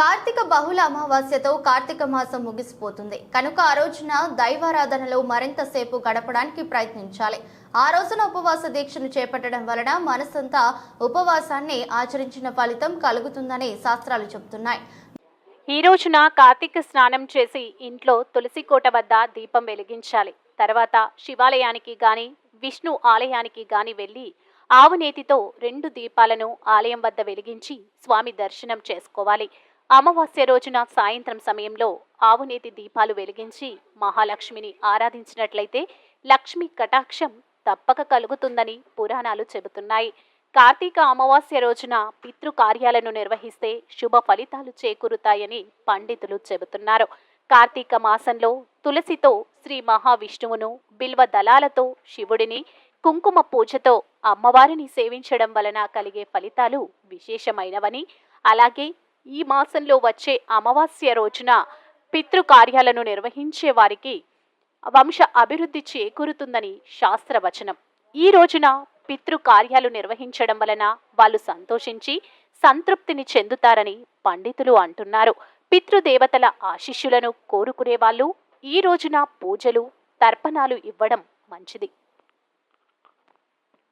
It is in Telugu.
కార్తీక బహుళ అమావాస్యతో కార్తీక మాసం ముగిసిపోతుంది. కనుక ఆ రోజున దైవారాధనలో మరింత సేపు గడపడానికి ప్రయత్నించాలి. ఆ రోజున ఉపవాస దీక్షను చేపట్టడం వలన మనసంతా ఉపవాసాన్ని ఆచరించిన ఫలితం కలుగుతుందని శాస్త్రాలు చెబుతున్నాయి. ఈ రోజున కార్తీక స్నానం చేసి ఇంట్లో తులసి కోట వద్ద దీపం వెలిగించాలి. తర్వాత శివాలయానికి గాని విష్ణు ఆలయానికి గాని వెళ్ళి ఆవునేతితో రెండు దీపాలను ఆలయం వద్ద వెలిగించి స్వామి దర్శనం చేసుకోవాలి. అమావాస్య రోజున సాయంత్రం సమయంలో ఆవునేతి దీపాలు వెలిగించి మహాలక్ష్మిని ఆరాధించినట్లయితే లక్ష్మి కటాక్షం తప్పక కలుగుతుందని పురాణాలు చెబుతున్నాయి. కార్తీక అమావాస్య రోజున పితృ కార్యాలను నిర్వహిస్తే శుభ ఫలితాలు చేకూరుతాయని పండితులు చెబుతున్నారు. కార్తీక మాసంలో తులసితో శ్రీ మహావిష్ణువును బిల్వ దళాలతో శివుడిని కుంకుమ పూజతో అమ్మవారిని సేవించడం వలన కలిగే ఫలితాలు విశేషమైనవని అలాగే ఈ మాసంలో వచ్చే అమావాస్య రోజున పితృకార్యాలను నిర్వహించే వారికి వంశ అభివృద్ధి చేకూరుతుందని శాస్త్రవచనం. ఈ రోజున పితృకార్యాలు నిర్వహించడం వలన వాళ్ళు సంతోషించి సంతృప్తిని చెందుతారని పండితులు అంటున్నారు. పితృదేవతల ఆశిష్యులను కోరుకునే వాళ్ళు ఈ రోజున పూజలు తర్పణాలు ఇవ్వడం మంచిది.